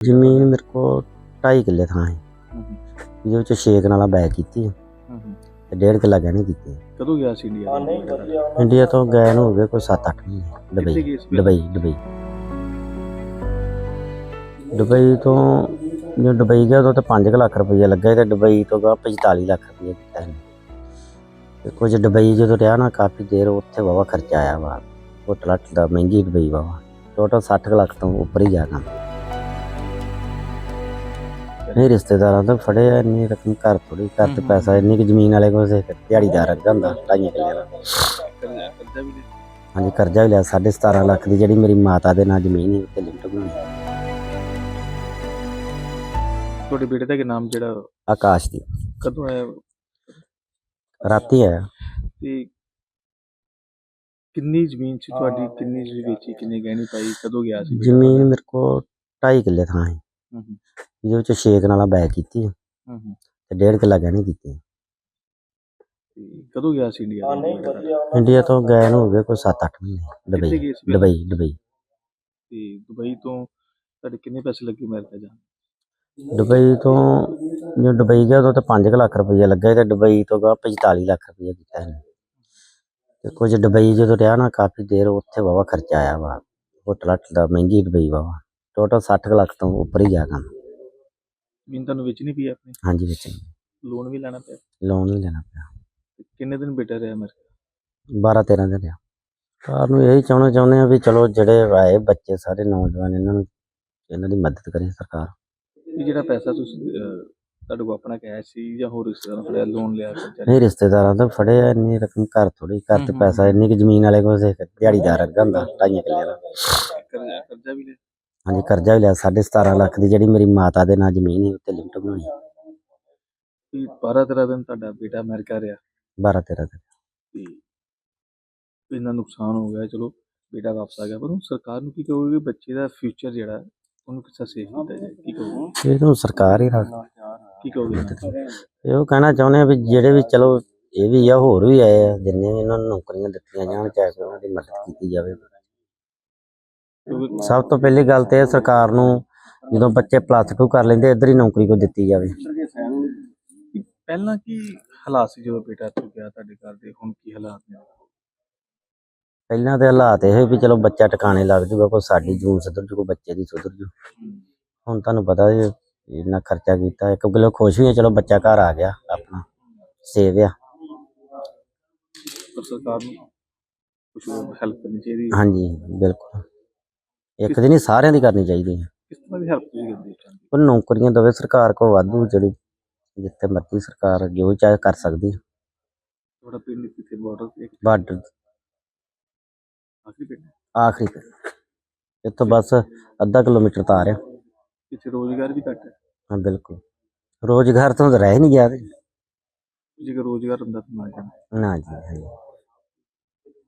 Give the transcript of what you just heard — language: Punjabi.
ਜ਼ਮੀਨ ਮੇਰੇ ਕੋਲ 2.5 ਕਿੱਲੇ ਥਾਂ ਹੈ ਜਿਹਦੇ ਵਿੱਚ ਛੇ ਕਨਾਲਾਂ ਬੈ ਕੀਤੀ ਹੈ ਹੂੰ ਹੂੰ। ਤੇ ਡੇਢ ਕਿੱਲਾ ਗਹਿਣੇ ਕੀਤੀ ਕਦੋਂ ਗਿਆ ਸੀ ਇੰਡੀਆ? ਇੰਡੀਆ ਤੋਂ ਗਏ ਨੂੰ ਹੋ ਗਏ ਕੋਈ 7-8 ਮਹੀਨੇ। Dubai Dubai Dubai. ਦੁਬਈ ਤੋਂ ਜੋ ਦੁਬਈ ਗਿਆ ਉਦੋਂ ਤਾਂ 5 ਲੱਖ ਰੁਪਈਆ ਲੱਗਾ ਤੇ ਦੁਬਈ ਤੋਂ ਗਾ 45 ਲੱਖ ਰੁਪਈਆ ਦਿੱਤਾ ਇਹਨੇ ਤੇ ਕੁਝ ਦੁਬਈ ਜਦੋਂ ਰਿਹਾ ਨਾ ਕਾਫੀ ਦੇਰ ਉੱਥੇ ਵਾਵਾ ਖਰਚਾ ਆਇਆ ਵਾ। ਹੋਟਲ ਹੱਟ ਦਾ ਮਹਿੰਗੀ ਦੁਬਈ ਵਾਵਾ ਟੋਟਲ 60 ਕੁ ਲੱਖ ਤੋਂ ਉੱਪਰ ਹੀ ਜਾ ਕੰਮ। ਨਹੀਂ ਰਿਸ਼ਤੇਦਾਰਾਂ ਤੋਂ ਫੜੇ ਆ ਇੰਨੀ ਰਕਮ ਘਰ ਥੋੜੀ ਘਰ ਤੇ। ਪੈਸਾ ਇੰਨੀ ਕਿ ਜ਼ਮੀਨ ਵਾਲੇ ਕੋਲ ਸੇ ਦਿਹਾੜੀਦਾਰ ਅੱਗਾ ਹੁੰਦਾ ਢਾਈਆਂ ਕਿੱਲੇ ਦਾ। ਹਾਂਜੀ ਕਰਜ਼ਾ ਵੀ ਲਿਆ 17.5 ਲੱਖ ਦੀ ਜਿਹੜੀ ਮੇਰੀ ਮਾਤਾ ਦੇ ਨਾਂ ਜ਼ਮੀਨ ਸੀ ਉੱਤੇ ਲਿਮਟ ਬਣਾਈ। ਤੁਹਾਡੇ ਬੇਟੇ ਦਾ ਕੀ ਨਾਮ ਜਿਹੜਾ? ਆਕਾਸ਼ ਦੀ। ਕਦੋਂ ਆਇਆ ਰਾਤੀ ਆਇਆ। ਤੇ ਕਿੰਨੀ ਜ਼ਮੀਨ ਸੀ ਤੁਹਾਡੀ ਕਿੰਨੀ ਤੁਸੀਂ ਵੇਚੀ ਕਿੰਨੇ ਗਹਿਣੇ ਪਾਈ ਕਦੋਂ ਗਿਆ ਸੀ ਜ਼ਮੀਨ ਮੇਰੇ ਕੋਲ 2.5 ਕਿੱਲੇ ਥਾਂ ਹੂੰ। ਜਿਹਦੇ ਵਿੱਚ ਛੇ ਕਨਾਲਾਂ ਬੈ ਕੀਤੀ ਹੈ ਹੂੰ ਹੂੰ। ਤੇ ਡੇਢ ਕਿੱਲਾ ਗਹਿਣੇ ਕੀਤੀ ਤੇ ਕਦੋਂ ਗਿਆ ਸੀ ਇੰਡੀਆ ਇੰਡੀਆ ਤੋਂ ਗਏ ਨੂੰ ਹੋ ਗਏ ਕੋਈ 7-8 ਮਹੀਨੇ। ਕਿੱਥੇ ਦੁਬਈ ਗਏ ਸੀ ਦੁਬਈ ਦੁਬਈ। ਤੇ ਦੁਬਈ ਤੋਂ ਤੁਹਾਡੇ ਕਿੰਨੇ ਪੈਸੇ ਲੱਗੇ ਅਮਰੀਕਾ ਜਾਣ? ਦੁਬਈ ਤੋਂ ਜੋ ਦੁਬਈ ਗਿਆ ਉਦੋਂ ਤਾਂ 5 ਲੱਖ ਰੁਪਈਆ ਲੱਗਾ ਸੀ ਤੇ ਦੁਬਈ ਤੋਂ ਗਾ 45 ਲੱਖ ਰੁਪਈਆ ਦਿੱਤਾ ਇਹਨੇ। ਤੇ ਕੁਝ ਦੁਬਈ ਜਦੋਂ ਰਿਹਾ ਨਾ ਕਾਫੀ ਦੇਰ ਉੱਥੇ ਵਾਵਾ ਖਰਚਾ ਆਇਆ ਵਾ। ਹੋਟਲ ਹੱਟ ਦਾ ਮਹਿੰਗੀ ਦੁਬਈ ਵਾਵਾ ਟੋਟਲ 60 ਕੁ ਲੱਖ ਤੋਂ ਉੱਪਰ ਹੀ ਜਾ ਕੰਮ। ਜ਼ਮੀਨ ਤੁਹਾਨੂੰ ਵੇਚਣੀ ਪਈ ਆਪਣੀ? ਹਾਂਜੀ ਵਿੱਚ ਲੋਨ ਵੀ ਲੈਣਾ ਪਿਆ? ਲੋਨ ਵੀ ਲੈਣਾ ਪਿਆ। ਤੇ ਕਿੰਨੇ ਦਿਨ ਬੇਟਾ ਰਿਹਾ ਅਮਰੀਕਾ 12 13 ਦਿਨ ਰਿਹਾ। ਕਾਰ ਨੂੰ ਇਹੀ ਚਾਹੁੰਦੇ ਚਾਹੁੰਦੇ ਆ ਵੀ ਚਲੋ ਜਿਹੜੇ ਆਏ ਬੱਚੇ ਸਾਰੇ ਨੌਜਵਾਨ ਇਹਨਾਂ ਨੂੰ ਇਹਨਾਂ ਦੀ ਮਦਦ ਕਰੇ ਸਰਕਾਰ। ਇਹ ਜਿਹੜਾ ਪੈਸਾ ਤੁਸੀਂ ਅਹ, ਤੁਹਾਡੇ ਕੋਲ ਆਪਣਾ ਕੈਸ਼ ਸੀ ਜਾਂ ਹੋਰ ਰਿਸ਼ਤੇਦਾਰਾਂ ਫੜਿਆ ਲੋਨ ਲਿਆ ਕਰਜ਼ਾ ਲਿਆ? ਨਹੀਂ ਰਿਸ਼ਤੇਦਾਰਾਂ ਤੋਂ ਫੜੇ ਆ ਇੰਨੀ ਰਕਮ ਘਰ ਥੋੜੀ ਘਰ ਤੇ ਹਮ, ਪੈਸਾ ਇੰਨੀ ਕਿ ਜ਼ਮੀਨ ਵਾਲੇ ਕੋਲ ਸੇ ਦਿਹਾੜੀਦਾਰ ਅੱਗਾ ਹੁੰਦਾ ਢਾਈਆਂ ਕਿੱਲੇ ਦਾ। ਕਰਜ਼ਾ ਕਰਜ਼ਾ ਵੀ ਲਿਆ। ਹਾਂਜੀ ਕਰਜ਼ਾ ਵੀ ਲਿਆ 17.5 ਲੱਖ ਦੀ ਜਿਹੜੀ ਮੇਰੀ ਮਾਤਾ ਦੇ ਨਾਂ ਜ਼ਮੀਨ ਸੀ ਉੱਤੇ ਲਿਮਟ ਬਣਾਈ। ਵੀ 12 13 ਦਿਨ ਤੁਹਾਡਾ ਬੇਟਾ ਅਮਰੀਕਾ ਰਿਹਾ। 12 13 ਦਿਨ। ਤੇ ਇੰਨਾ ਨੁਕਸਾਨ ਹੋ ਗਿਆ ਚਲੋ ਬੇਟਾ ਵਾਪਸ ਆ ਗਿਆ ਪਰ ਹੁਣ ਸਰਕਾਰ ਨੂੰ ਕੀ ਕਹੋਗੇ ਕਿ ਬੱਚੇ ਦਾ ਫਿਊਚਰ ਜਿਹੜਾ ਉਹਨੂੰ ਕਿੱਸਾ ਸੇਫ ਕੀਤਾ ਜਾਏ? ਕੀ ਕਹੋਗੇ? ਇਹ ਤਾਂ ਸਰਕਾਰ ਹੀ ਰੱਖ ਕੀ ਕਹੋਗੇ? ਇਹਨਾਂ? ਇਹ ਉਹ ਕਹਿਣਾ ਚਾਹੁੰਦੇ ਆ ਵੀ ਜਿਹੜੇ ਵੀ ਚਲੋ ਇਹ ਵੀ ਆ ਹੋਰ ਵੀ ਆਏ ਆ ਜਿੰਨੇ ਵੀ ਇਹਨਾਂ ਨੂੰ ਨੌਕਰੀਆਂ ਦਿੱਤੀਆਂ ਜਾਣ ਚਾਹੇ ਉਹਨਾਂ ਦੀ ਮਦਦ ਕੀਤੀ ਜਾਵੇ। ਸਭ ਤੋਂ ਪਹਿਲੀ ਗੱਲ ਤੇ ਸਰਕਾਰ ਨੂੰ ਜਦੋਂ ਬੱਚੇ ਪਲੱਸ 2 ਕਰ ਲੈਂਦੇ ਇੱਧਰ ਹੀ ਨੌਕਰੀ ਕੋ ਦਿੱਤੀ ਜਾਵੇ। ਪਹਿਲਾਂ ਕੀ ਹਾਲਾਤ ਸੀ ਜਦੋਂ ਬੇਟਾ ਇੱਥੋਂ ਗਿਆ ਤੁਹਾਡੇ ਘਰ ਦੇ? ਹੁਣ ਕੀ ਹਾਲਾਤ ਨੇ? ਪਹਿਲਾਂ ਤੇ ਹਾਲਾਤ ਇਹ ਵੀ ਚਲੋ ਬੱਚਾ ਟਿਕਾਣੇ ਲੱਗ ਜੂਗਾ ਕੋਈ ਸਾਡੀ ਜੂਨ ਸੁਧਰ ਜੂ ਕੋਈ ਬੱਚੇ ਦੀ ਸੁਧਰ ਜੂ। ਹੁਣ ਤੁਹਾਨੂੰ ਪਤਾ ਜੀ ਇੰਨਾ ਖਰਚਾ ਕੀਤਾ ਇੱਕ ਗੱਲੋਂ ਖੁਸ਼ ਆ ਚਲੋ ਬੱਚਾ ਘਰ ਆ ਗਿਆ ਆਪਣਾ ਸੇਵ ਆ। ਸਰਕਾਰ ਨੂੰ ਕੁਝ ਹੈਲਪ ਕਰਨੀ ਚਾਹੀਦੀ ਹਾਂਜੀ ਬਿਲਕੁਲ। ਇੱਕ ਦੀ ਨਹੀਂ ਸਾਰਿਆਂ ਦੀ ਕਰਨੀ ਚਾਹੀਦੀ ਹੈ। ਕਿਸ ਤਰ੍ਹਾਂ ਦੀ ਹੈਲਪ ਤੁਸੀਂ ਕਰਦੇ ਹੋ? ਉਹ ਨੌਕਰੀਆਂ ਦਵੇ ਸਰਕਾਰ ਕੋ ਵਾਧੂ ਜਿਹੜੀ ਜਿੱਥੇ ਮਰਜ਼ੀ ਸਰਕਾਰ ਜੋ ਚਾਹੇ ਕਰ ਸਕਦੀ ਹੈ। ਤੁਹਾਡਾ ਪਿੰਡ ਕਿੱਥੇ ਬਾਰਡਰ ਤੇ ਇੱਕ? ਬਾਰਡਰ। ਆਖਰੀ ਪਿੰਡ? ਹੈ। ਆਖਰੀ ਤੇ ਇੱਥੋਂ ਬਸ ਅੱਧਾ ਕਿਲੋਮੀਟਰ ਤਾਂ ਆ ਰਿਹਾ। ਇੱਥੇ ਰੋਜ਼ਗਾਰ ਵੀ ਘੱਟ ਹੈ। ਹਾਂ ਬਿਲਕੁਲ। ਰੋਜ਼ਗਾਰ ਤੋਂ ਤਾਂ ਰਹਿ ਨਹੀਂ ਗਿਆ ਤੇ। ਜੇਕਰ ਰੋਜ਼ਗਾਰ ਹੁੰਦਾ ਤਾਂ ਨਾ ਜਾਣਾ। ਨਾ ਜੀ ਹਾਂਜੀ